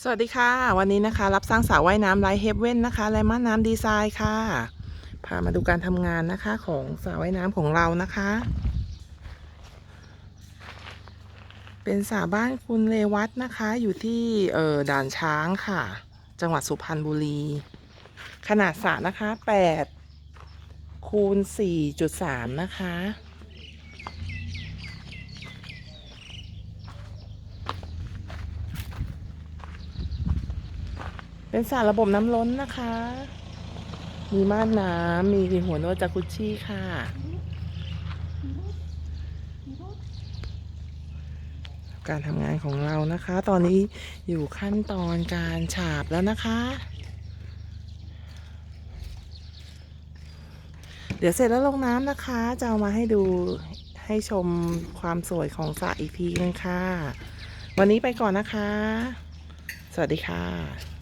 สวัสดีค่ะ วันนี้นะคะ รับสร้างสระว่ายน้ำไลท์เฮฟเว่นนะคะและม่านน้ำดีไซน์ค่ะ พามาดูการทำงานนะคะของสระว่ายน้ำของเรานะคะ เป็นสระบ้านคุณเลวัตนะคะ อยู่ที่เอ่อด่านช้างค่ะ จังหวัดสุพรรณบุรี ขนาดสระนะคะ8คูณ4.3 นะคะ เป็นสระระบบน้ำล้นนะคะ มีม่านน้ำ มีหัวนวดจากุชชี่ค่ะ การทำงานของเรานะคะ ตอนนี้อยู่ขั้นตอนการฉาบแล้วนะคะ เดี๋ยวเสร็จแล้วลงน้ำนะคะ จะเอามาให้ดูให้ชมความสวยของสระอีกทีนึงค่ะ วันนี้ไปก่อนนะคะ สวัสดีค่ะ